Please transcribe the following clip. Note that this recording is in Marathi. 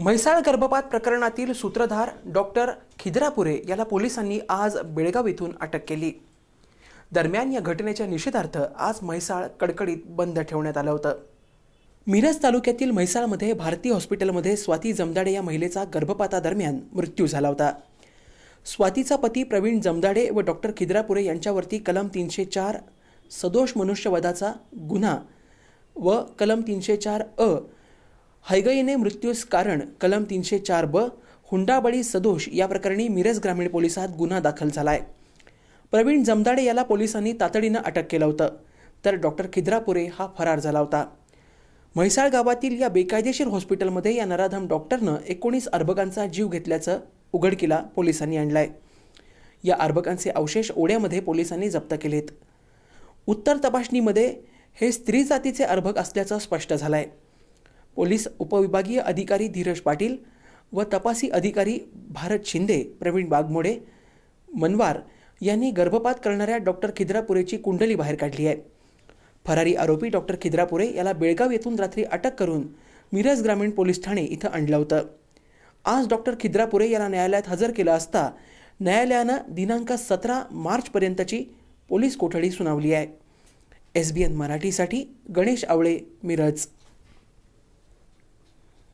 म्हैसाळ गर्भपात प्रकरणातील सूत्रधार डॉक्टर खिद्रापुरे याला पोलिसांनी आज बेळगाव येथून अटक केली. दरम्यान या घटनेच्या निषेधार्थ आज म्हैसाळ कडकडीत बंद ठेवण्यात आलं होतं. मिरज तालुक्यातील म्हैसाळमध्ये भारती हॉस्पिटलमध्ये स्वाती जमदाडे या महिलेचा गर्भपातादरम्यान मृत्यू झाला होता. स्वातीचा पती प्रवीण जमदाडे व डॉक्टर खिद्रापुरे यांच्यावरती कलम तीनशे चार सदोष मनुष्यवधाचा गुन्हा व कलम तीनशे चार अ हैगईने मृत्यूस कारण कलम तीनशे चार ब हुंडाबळी सदोष या प्रकरणी मिरज ग्रामीण पोलिसात गुन्हा दाखल झाला आहे प्रवीण जमदाडे याला पोलिसांनी तातडीनं अटक केलं होतं तर डॉक्टर खिद्रापुरे हा फरार झाला होता. म्हैसाळ गावातील या बेकायदेशीर हॉस्पिटलमध्ये या नराधम डॉक्टरनं एकोणीस अर्भकांचा जीव घेतल्याचं उघडकीला पोलिसांनी आणलाय. या अर्भकांचे अवशेष ओढ्यामध्ये पोलिसांनी जप्त केलेत. उत्तर तपासणीमध्ये हे स्त्री जातीचे अर्भक असल्याचं स्पष्ट झालं आहे पोलीस उपविभागीय अधिकारी धीरज पाटील व तपासी अधिकारी भारत शिंदे प्रवीण वाघमोडे मनवार यांनी गर्भपात करणाऱ्या डॉक्टर खिद्रापुरेची कुंडली बाहेर काढली आहे. फरारी आरोपी डॉक्टर खिद्रापुरे याला बेळगाव येथून रात्री अटक करून मिरज ग्रामीण पोलीस ठाणे इथं आणलं होतं. आज डॉक्टर खिद्रापुरे याला न्यायालयात हजर केलं असता न्यायालयानं दिनांक सतरा मार्चपर्यंतची पोलीस कोठडी सुनावली आहे. एस बी एन मराठीसाठी गणेश आवळे मिरज.